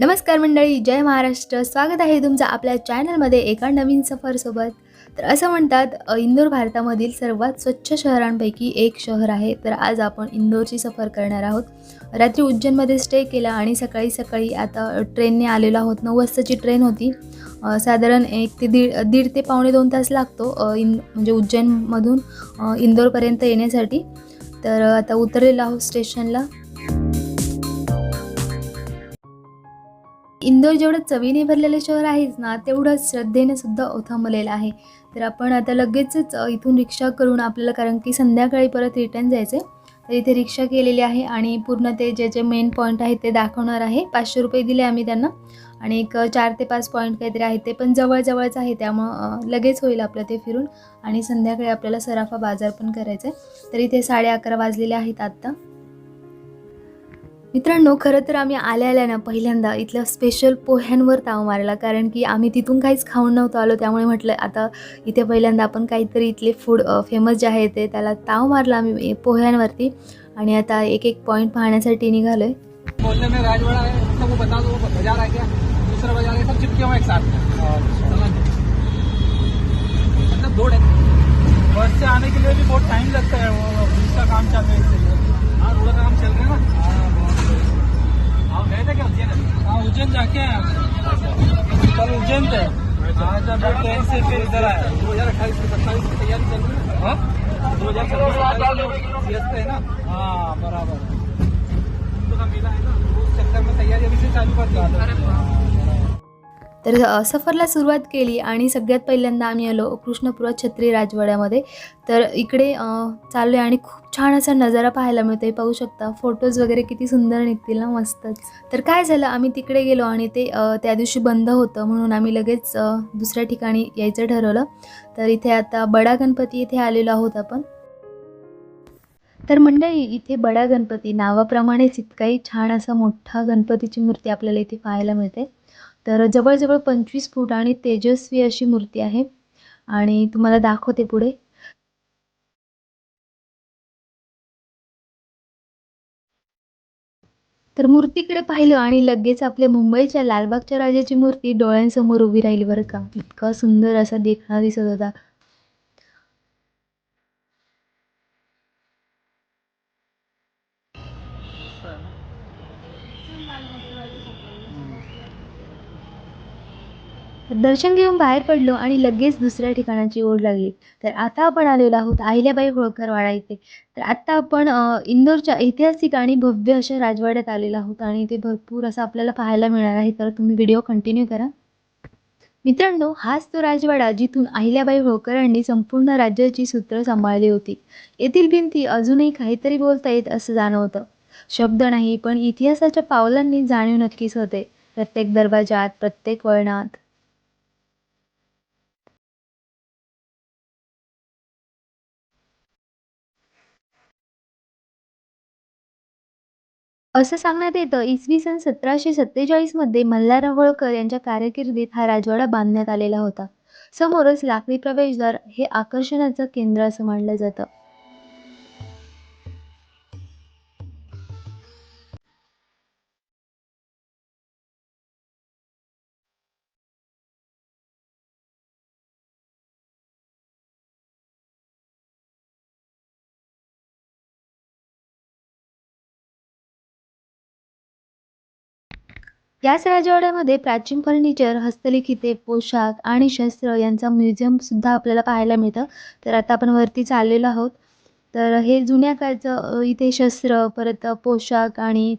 नमस्कार मंडळी जय महाराष्ट्र. स्वागत आहे तुमचं आपल्या चॅनलमध्ये एका नवीन सफरसोबत. तर असं म्हणतात इंदोर भारतामधील सर्वात स्वच्छ शहरांपैकी एक शहर आहे. तर आज आपण इंदोरची सफर करणार आहोत. रात्री उज्जैनमध्ये स्टे केला आणि सकाळी सकाळी आता ट्रेनने आलेलो आहोत. नऊ वाजताची ट्रेन होती. साधारण एक ते दीड दीड ते पावणे दोन तास लागतो इन म्हणजे उज्जैनमधून इंदोरपर्यंत येण्यासाठी. तर आता उतरलेलो आहोत स्टेशनला इंदोर जेवढं चवीने भरलेलं शहर आहेच ना तेवढं श्रद्धेने सुद्धा ओथंबलेलं आहे. तर आपण आता लगेचच इथून रिक्षा करून आपल्याला कारण की संध्याकाळी परत रिटर्न जायचं आहे तर इथे रिक्षा केलेली आहे आणि पूर्ण ते जे जे मेन पॉईंट आहेत ते दाखवणार आहे. पाचशे रुपये दिले आम्ही त्यांना. आणि एक चार ते पाच पॉईंट काहीतरी आहेत ते पण जवळजवळच आहे त्यामुळं लगेच होईल आपलं ते फिरून. आणि संध्याकाळी आपल्याला सराफा बाजार पण करायचा आहे तर इथे साडे अकरा वाजलेले आहेत आत्ता. मित्रांनो खरं तर आम्ही आल्या आल्या ना पहिल्यांदा इथल्या स्पेशल पोह्यांवर ताव मारला. कारण की आम्ही तिथून काहीच खाऊन नव्हतो आलो. त्यामुळे म्हटलं आता इथे पहिल्यांदा आपण काहीतरी इथले फूड फेमस जे आहे ते त्याला ताव मारला आम्ही पोह्यांवरती. आणि आता एक एक पॉईंट पाहण्यासाठी निघालो आहे. बस से आने के लिए भी बहुत टाइम लगता है वो पुलिस काम चल. रहा है हाँ रोड का काम चल रहा है ना? हाँ उज्जैन? हाँ उज्जैन जाके. आए। कल उज्जैन थे आज अभी ट्रेन से फिर इधर आए दो हजार अट्ठाईस की सत्ताईस की तैयारी चल रही है? हाँ दो हजार छब्बीस है ना हाँ बराबर. का मेला है ना उस चक्कर में तैयारी अभी से चालू कर दी तर सफरला सुरुवात केली आणि सगळ्यात पहिल्यांदा आम्ही आलो कृष्णपुरा छत्री राजवाड्यामध्ये. तर इकडे अ, चाललो आहे आणि खूप छान असा नजारा पाहायला मिळतो आहे पाहू शकता फोटोज वगैरे किती सुंदर निघतील ना मस्तच. तर काय झालं आम्ही तिकडे गेलो आणि ते त्या दिवशी बंद होतं म्हणून आम्ही लगेच दुसऱ्या ठिकाणी यायचं ठरवलं. तर इथे आता बडा गणपती इथे आलेलो आहोत आपण. तर मंडळी इथे बडा गणपती नावाप्रमाणेच इतकाही छान असा मोठा गणपतीची मूर्ती आपल्याला इथे पाहायला मिळते. तर जवळजवळ पंचवीस फूट आणि तेजस्वी अशी मूर्ती आहे. आणि तुम्हाला दाखवते पुढे. तर मूर्तीकडे पाहिलं आणि लगेच आपल्या मुंबईच्या लालबागच्या राजाची मूर्ती डोळ्यांसमोर उभी राहिली बरं का. इतका सुंदर असा देखणा दिसत होता तर दर्शन घेऊन बाहेर पडलो आणि लगेच दुसऱ्या ठिकाणाची ओढ लागली. तर आता आपण आलेलो आहोत अहिल्याबाई होळकरवाडा इथे. तर आत्ता आपण इंदोरच्या ऐतिहासिक आणि भव्य अशा राजवाड्यात आलेलो आहोत आणि इथे भरपूर असं आपल्याला पाहायला मिळणार आहे. तर तुम्ही व्हिडिओ कंटिन्यू करा. मित्रांनो हाच तो राजवाडा जिथून अहिल्याबाई होळकरांनी संपूर्ण राज्याची सूत्र सांभाळली होती. येथील भिंती अजूनही काहीतरी बोलता येत असं जाणवतं. शब्द नाही पण इतिहासाच्या पावलांनी जाणीव नक्कीच होते. प्रत्येक दरवाजात प्रत्येक वळणात. असं सांगण्यात येतं इसवी सन सतराशे सत्तेचाळीसमध्ये मल्हारराव होळकर यांच्या कारकिर्दीत हा राजवाडा बांधण्यात आलेला होता. समोरच लाकडी प्रवेशद्वार हे आकर्षणाचं केंद्र असं मानलं जातं. याच राजवाड्यामध्ये प्राचीन फर्निचर हस्तलिखिते पोशाख आणि शस्त्र यांचा म्युझियम सुद्धा आपल्याला पाहायला मिळतं. तर आता आपण वरती चाललेलो आहोत. तर हे जुन्या काळचं इथे शस्त्र परत पोशाख आणि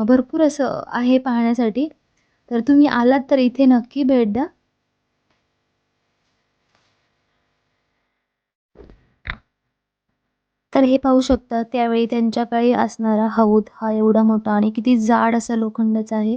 भरपूर असं आहे पाहण्यासाठी. तर तुम्ही आलात तर इथे नक्की भेट द्या. तर हे पाहू शकता त्यावेळी त्यांच्या काळी असणारा हौद हा एवढा मोठा आणि किती जाड असा लोखंडाचा आहे.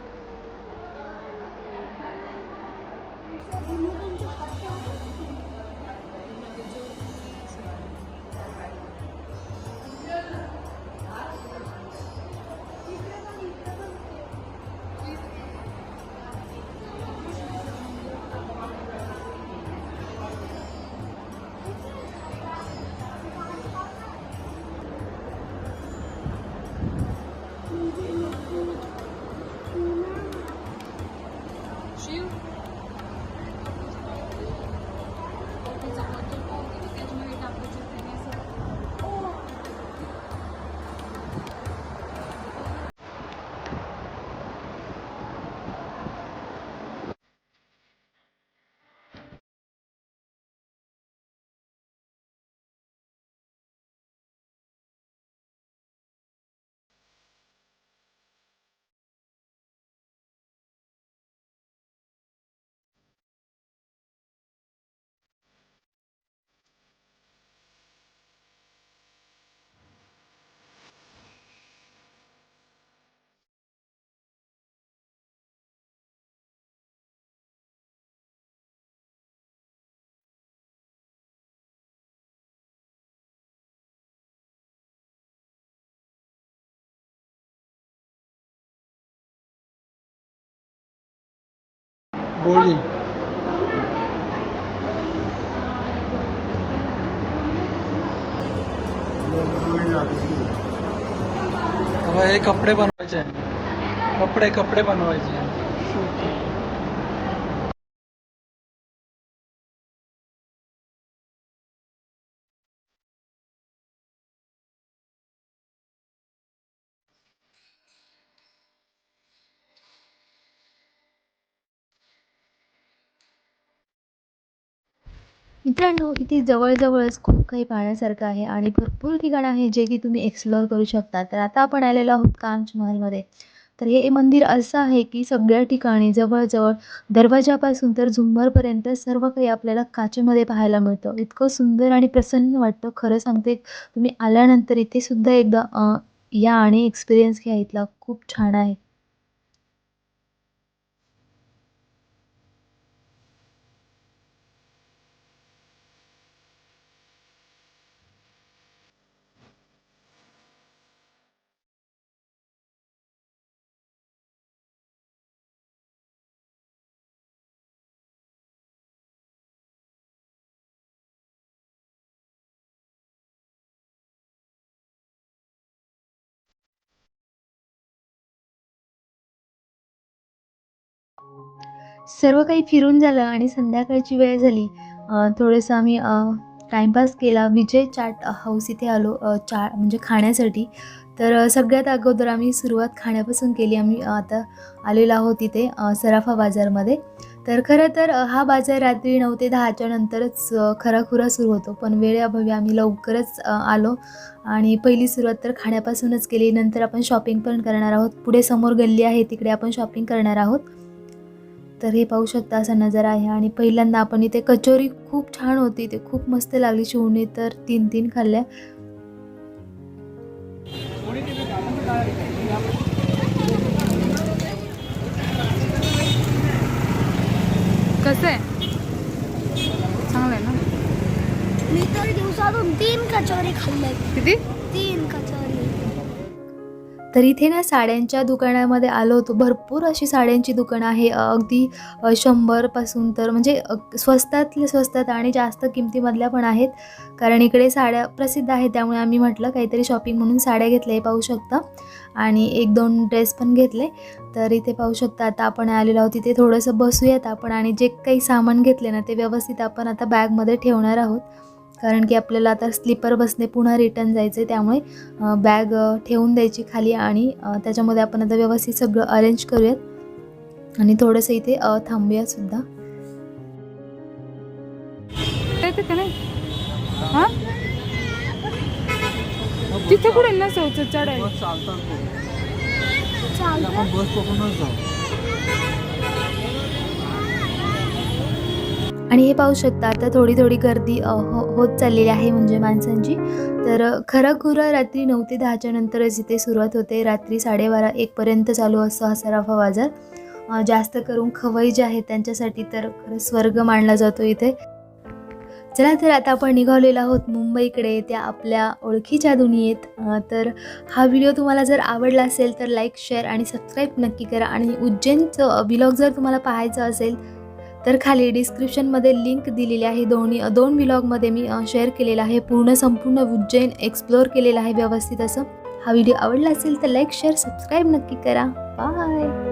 बोली। हे कपडे बनवायचे. कपडे कपडे बनवायचे आहे. मित्रांनो इथे जवळजवळच खूप काही पाहण्यासारखं आहे आणि भरपूर ठिकाणं आहे जे की तुम्ही एक्सप्लोअर करू शकता. तर आता आपण आलेलो आहोत कांच महलमध्ये. तर हे मंदिर असं आहे की सगळ्या ठिकाणी जवळजवळ दरवाजापासून तर झुंबरपर्यंत सर्व काही आपल्याला काचेमध्ये पाहायला मिळतं. इतकं सुंदर आणि प्रसन्न वाटतं. खरं सांगते तुम्ही आल्यानंतर इथे सुद्धा एकदा या आणि एक्सपिरियन्स घ्या. इथला खूप छान आहे. सर्व काही फिरून झालं आणि संध्याकाळची वेळ झाली. थोडंसं आम्ही टाईमपास केला. विजय चाट हाऊस इथे आलो चा म्हणजे खाण्यासाठी. तर सगळ्यात अगोदर आम्ही सुरुवात खाण्यापासून केली. आम्ही आता आलेलो आहोत तिथे सराफा बाजारमध्ये. तर खरं तर हा बाजार रात्री नऊ ते दहाच्या नंतरच खराखुरा सुरू होतो. पण वेळेअभावी आम्ही लवकरच आलो. आणि पहिली सुरुवात तर खाण्यापासूनच केली. नंतर आपण शॉपिंग पण करणार आहोत. पुढे समोर गल्ली आहे तिकडे आपण शॉपिंग करणार आहोत. तर हे पाहू शकता असा नजारा आहे. आणि पहिल्यांदा आपण इथे कचोरी खूप छान होती. ते खूप मस्त लागली शिवणी. तर तीन तीन खाल्ल्या. कसं आहे? चांगलं आहे ना? मी तर दिवसातून तीन कचोरी खाल्ले किती? तीन कचोरी. तर इथे ना साड्यांच्या दुकानामध्ये आलो होतो. भरपूर अशी साड्यांची दुकानं आहे. अगदी शंभरपासून तर म्हणजे स्वस्तातले स्वस्तात आणि जास्त किमतीमधल्या पण आहेत. कारण इकडे साड्या प्रसिद्ध आहेत. त्यामुळे आम्ही म्हटलं काहीतरी शॉपिंग म्हणून साड्या घेतल्या हे पाहू शकता. आणि एक दोन ड्रेस पण घेतले. तर इथे पाहू शकता आता आपण आलेलो आहोत. तिथे थोडंसं बसूयात आपण. आणि जे काही सामान घेतले ना ते व्यवस्थित आपण आता बॅगमध्ये ठेवणार आहोत. कारण की आपल्याला आता स्लीपर बसने पुन्हा रिटर्न जायचं आहे त्यामुळे बॅग ठेवून द्यायची खाली आणि त्याच्यामध्ये आपण आता व्यवस्थित सगळं अरेंज करूयात. आणि थोडंसं इथे अ, थांबूयात सुद्धा. हा? तिथे कुठे चढायला? आणि हे पाहू शकता आता थोडी थोडी गर्दी हो होत चाललेली आहे म्हणजे माणसांची. तर खरं खुरं रात्री नऊ ते दहाच्या नंतरच इथे सुरुवात होते. रात्री साडेबारा एकपर्यंत चालू असतो हा सराफा बाजार. जास्त करून खवई जे आहेत त्यांच्यासाठी तर खरं स्वर्ग मानला जातो इथे. चला तर आता आपण निघालेलो आहोत मुंबईकडे त्या आपल्या ओळखीच्या दुनियेत. तर हा व्हिडिओ तुम्हाला जर आवडला असेल तर लाईक शेअर आणि सबस्क्राईब नक्की करा. आणि उज्जैनचं विलॉग जर तुम्हाला पाहायचं असेल तर खाली डिस्क्रिप्शनमध्ये लिंक दिलेली आहे. दोन्ही दोन व्लॉगमध्ये मी शेअर केलेला आहे. पूर्ण संपूर्ण उज्जैन एक्सप्लोअर केलेला आहे व्यवस्थित असं. हा व्हिडिओ आवडला असेल तर लाईक शेअर सबस्क्राईब नक्की करा. बाय